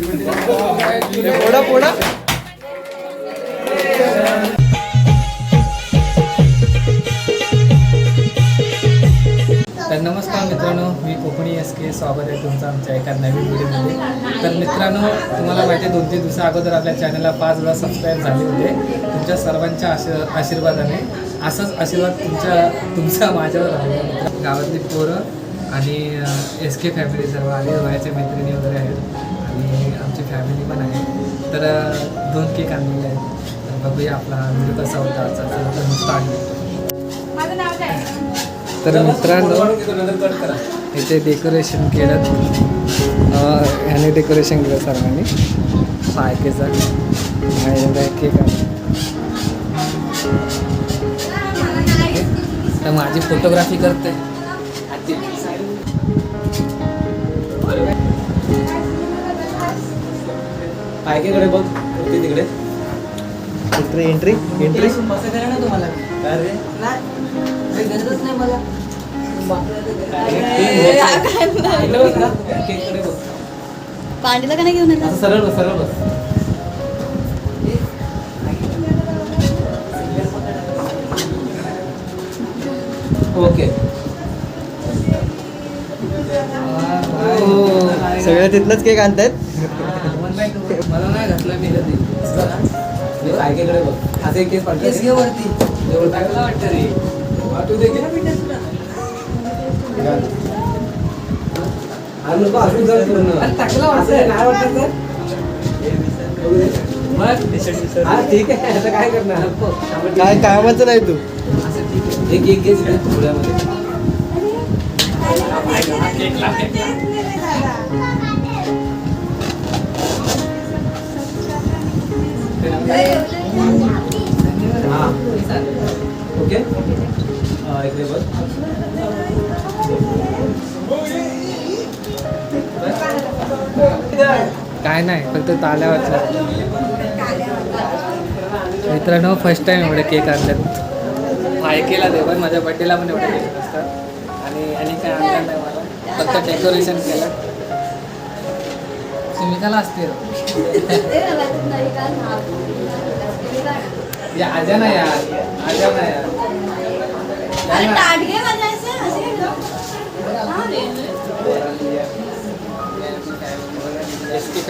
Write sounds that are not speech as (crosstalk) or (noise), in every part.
पोडा पोडा तर नमस्कार मित्रांनो मी कोकणी एस के स्वागत आहे तुमचं आमच्या एका नवीन व्हिडिओमध्ये. तर मित्रांनो तुम्हाला माहिती आहे दोन तीन दिवसा अगोदर आपल्या चॅनलला पाच वेळा सबस्क्राईब झाले होते. तुमच्या सर्वांच्या आशीर् आशीर्वादाने असंच आशीर्वाद तुमच्या तुमचा माझ्यावर राहिला गावातली पोरं आणि एस के फॅमिली सर्व आले वयाच्या मैत्रिणी वगैरे आहेत. आणि आमची फॅमिली पण आहे. तर दोन केक आणलेले आहेत. बघूया आपला व्हिडिओ कसा होता आजचा. स्टार्ट तर मित्रांनो इथे डेकोरेशन केलं. ह्याने डेकोरेशन केलं सर्वांनी. पायकेचा आणि केक तर माझी फोटोग्राफी करते. पायकेकडे बघ होती तिकडे एंट्री एंट्री एंट्री इकडे बघ ना, केककडे बघ. पांडीला का नाही घेऊन सरळ बस सरळ बस ओके सगळ्या तिथलंच केक आणतायत मला नाही बघ. असं एक केस वरती टाकला वाटतं रे. आणि नको असू पूर्ण. नाही वाटत तर? मग? हा, ठीक आहे. आता काय करणार? काय कामाचं नाही तू. असं ठीक आहे. एक एक केस थोड्यामध्ये काय नाही फक्त ताल्या वाचल्या. मित्रांनो फर्स्ट टाइम एवढे केक आणलेत. फायकेला दे पण माझ्या बड्डेला पण एवढे केक असतात आणि आणि काय आणलं नाही मला. फक्त डेकोरेशन केलं. सुमिकाला असते. या आजा ना यार आजा ना यार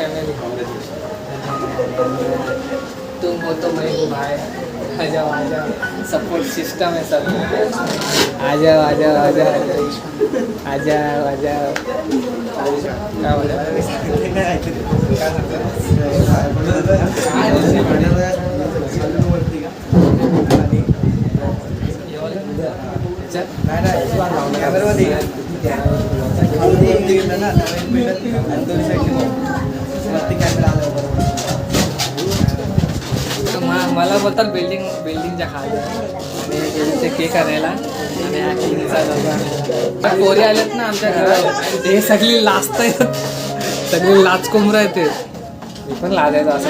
फैमिली तुम हो तो मैं हूँ भाई। आ जाओ आ जाओ। सपोर्ट सिस्टम है सब। आ जाओ आ जाओ आ जाओ। आ जाओ आ जाओ। क्या बोला? चल. मला बोलतात बिल्डिंग बिल्डिंगच्या खाली. आणि ते केक आणायला आणि हा केकचा पोरी आलेत ना आमच्या घरात. ते सगळी लाजत आहेत सगळी लाच कोंबरं आहेत ते. पण लाजायचं असं.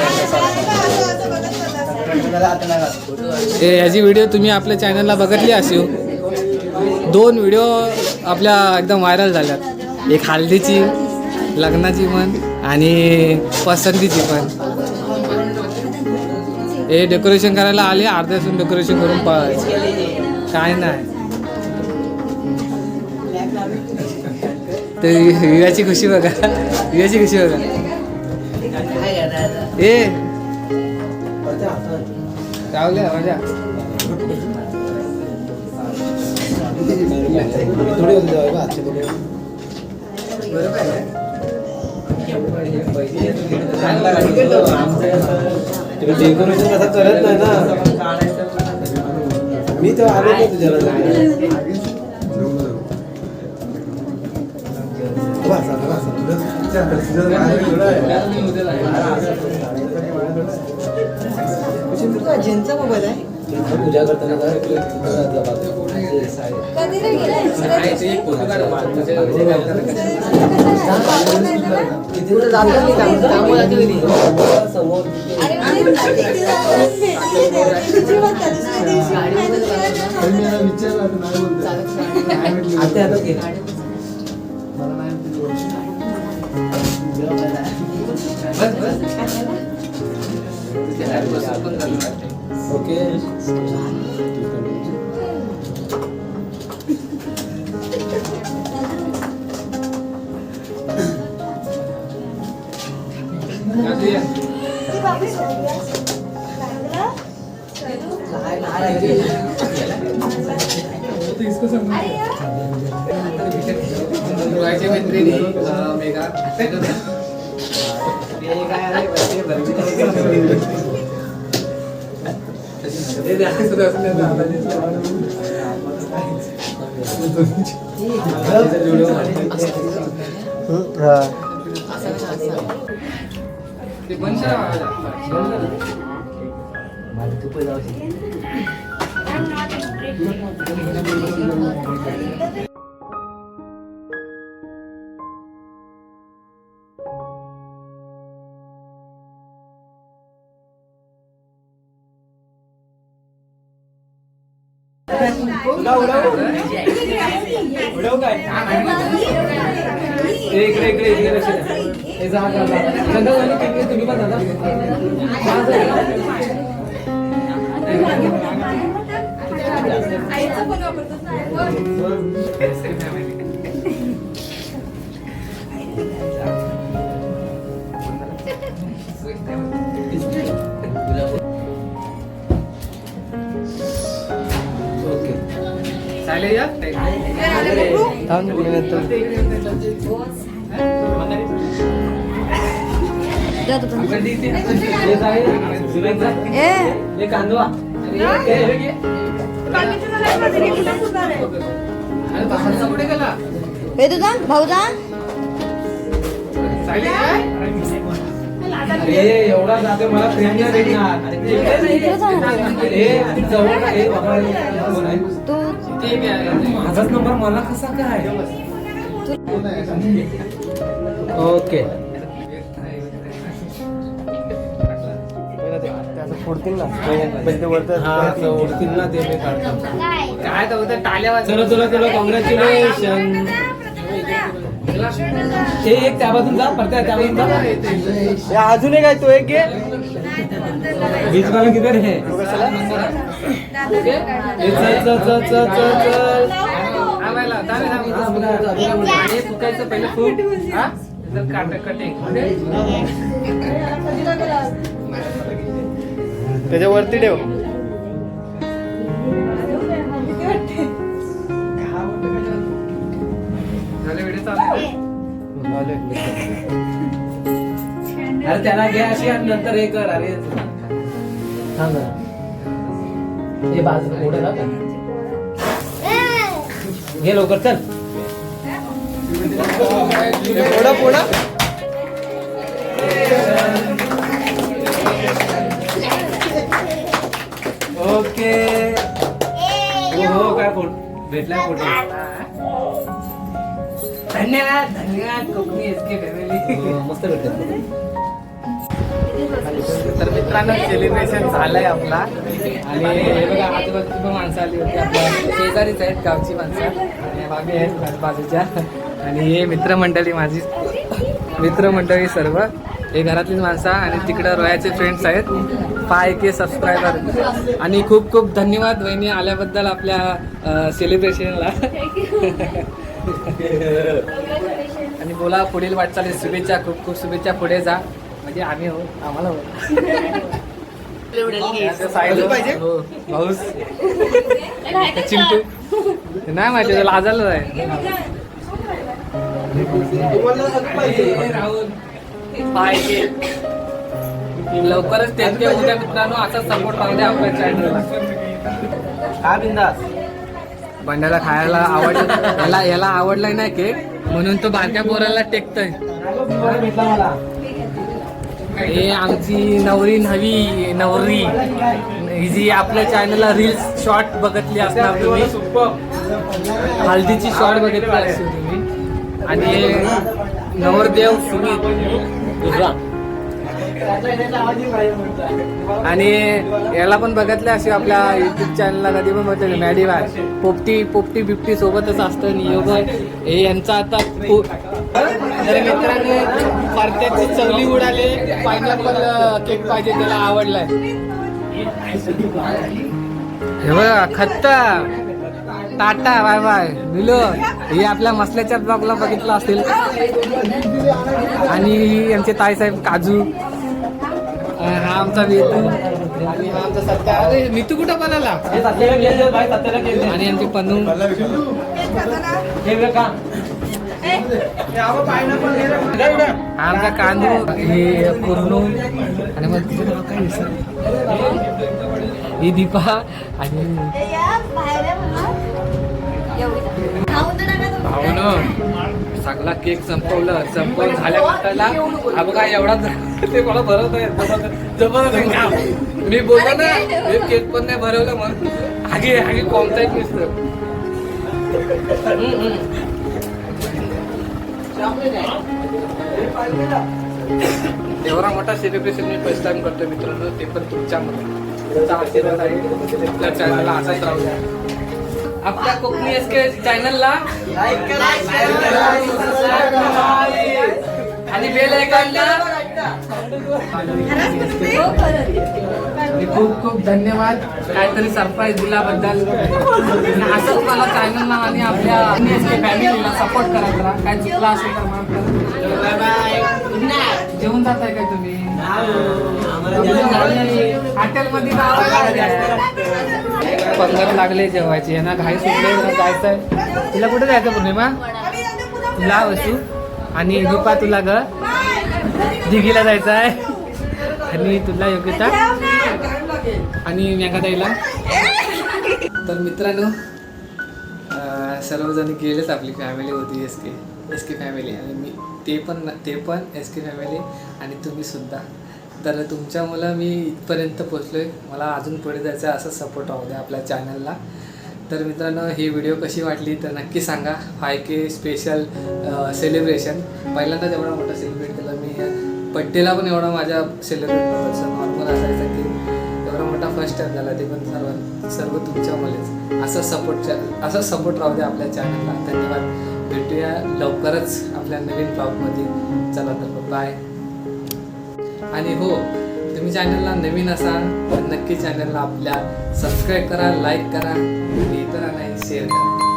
हे याची व्हिडिओ तुम्ही आपल्या चॅनलला बघितली असेल. दोन व्हिडिओ आपल्या एकदम व्हायरल झाल्यात. एक हल्दीची लग्नाची पण. आणि पसंतीची पण. हे डेकोरेशन करायला आले अर्ध्यासून डेकोरेशन करून काय नाही. तर विवाची खुशी बघा. विवाची खुशी बघा. ए. माझ्या थोडे होते तुम्ही डेकोरेशन कसं करत नाही ना. मी तेव्हा आलो नाही तुझ्या पूजा करताना जरा फोटो काढ, म्हणजे-. समोर. बस बस. ते ऍप (laughs) (laughs) (laughs) बसून इकडे इकडे इकडे लक्ष द्या चंदा, जा, तुम्ही पण दादा आईचा फोन चालेल या हे जा, हे कांदवा कुठे गेला हे तुझा एवढा जाते मला प्रेम नाही तू माझाच नंबर मला कसा काय? ओके. हा ते ओढतील ना ते काय? चलो चलो कॉंग्रॅच्युलेशन हे एक त्या जा परत्या त्या जा. अजून एक आहे तो एक घे. बीच वाला किधर है ए, चल चल चल अरे त्याला घे अशी आणि नंतर हे कर. अरे थांब. हे बाजू पुढे ना घे लवकर चल. पुढं पुढं ओके. हो हो काय फोन भेटला फोटो. धन्यवाद धन्यवाद कोकणी एस के फॅमिली मस्त तर मित्रांनो सेलिब्रेशन झालंय आपला. आणि हे बघा आजूबाजूची पण माणसं आली होती. आपल्या शेजारीच आहेत गावची माणसं. आणि मागे आहेत बाजूच्या आणि हे मित्रमंडळी माझी. मित्रमंडळी सर्व. हे घरातलीच माणसं आणि तिकडं रोयाचे फ्रेंड्स आहेत. फाय के सबस्क्रायबर आणि खूप खूप धन्यवाद वहिनी आल्याबद्दल आपल्या सेलिब्रेशनला (laughs) आणि बोला पुढील वाटचाली शुभेच्छा खूप खूप शुभेच्छा पुढे जा. म्हणजे आम्ही हो आम्हाला हो. हो, भाऊस. चिंटू. नाही माहिती त्याला आजारलं आहे. लवकरच त्यांचे उद्या मित्रांनो असा सपोर्ट राहू द्या आपल्या चॅनलला हा बिंदास. बंड्याला खायला आवड याला याला आवडलाय ना केक? म्हणून तो बारक्या पोराला टेकतोय. हे आमची नवरी नवी नवरी. ही जी आपल्या चॅनलला रील्स शॉर्ट बघितली असणार तुम्ही. हल्दीची शॉर्ट बघितली असेल तुम्ही. आणि हे नवरदेव सुमित दुसरा आणि याला पण बघितलं असे आपल्या युट्यूब चॅनलला कधी पण बघितलं मॅडी बाय पोपटी पोपटी बिपटी सोबतच असतं नियोग. हे यांचा आता मित्रांनी तर मित्रांनो परत्याची चवली उडाले. पायनॅपल केक पाहिजे त्याला आवडलाय. हे बघा खत्ता टाटा बाय बाय. मिलो हे आपल्या मसल्याच्या ब्लॉगला बघितलं असेल. आणि यांचे आमचे ताईसाहेब काजू. हा आमचा वेतू आणि हा आमचा सत्या अरे मितू कुठं बनाला? आणि आमचे पनू हा आमचा कांदू हे कुर्नू आणि मग? ही दीपा आणि. भावनं चांगला केक संपवलं. संपवून झाल्यानंतरला हा बघा एवढा ते मला भरवत आहे. जबरदस्त- मी बोललो ना हे केक पण नाही भरवलं मग हागे हागे कोणता नुसतं मिस्टर एवढा मोठा सेलिब्रेशन मी फर्स्ट टाइम करतो मित्रांनो. ते पण तुमच्यामध्ये. तुमचा आशीर्वाद आहे. आपल्या चॅनलला असाच राहू द्या. आपल्या कोकणी एस के चॅनलला आणि बेल आयकॉनला हो, खरंच. आणि खूप खूप धन्यवाद. काहीतरी सरप्राईज दिल्याबद्दल. असंच मला चॅनलला आणि आपल्या फॅमिलीला सपोर्ट करा जरा. काय चुकला असेल तर करा. जेवून जात आहे काय तुम्ही? हॉटेलमध्ये पंधरा लागले जेवायचे. यांना घाई सुटले जायचं जायचंय. तुला कुठे जायचं पूर्णिमा? तुला वसू. आणि रुपा तुला ग. दिघीला जायचं आहे आणि तुला योग्यता आणि मेघाताईला. तर मित्रांनो सर्वजण गेलेच आपली फॅमिली होती S K S K family आणि मी ते पण ते पण एस के फॅमिली आणि तुम्ही सुद्धा. तर तुमच्यामुळं मी इथपर्यंत पोचलो आहे मला अजून पुढे जायचं आहे असं सपोर्ट राहू द्या आपल्या चॅनलला तर मित्रांनो ही व्हिडिओ कशी वाटली तर नक्की सांगा. फाय के स्पेशल सेलिब्रेशन पहिल्यांदाच एवढा मोठा सेलिब्रेट केला मी बड्डेला पण एवढा माझ्या सेलिब्रेट नव्हतं नॉर्मल असायचा की एवढा मोठा फर्स्ट टाइम झाला ते पण सर्व सर्व तुमच्यामुळेच असं सपोर्ट असं सपोर्ट राहू द्या आपल्या चॅनलला धन्यवाद. भेटूया लवकरच आपल्या नवीन ब्लॉगमध्ये चला तर बाय आणि हो तुम्ही चॅनलला नवीन असाल तर नक्की चॅनलला आपल्या सबस्क्राईब करा लाईक करा आणि इतरांनाही शेअर करा.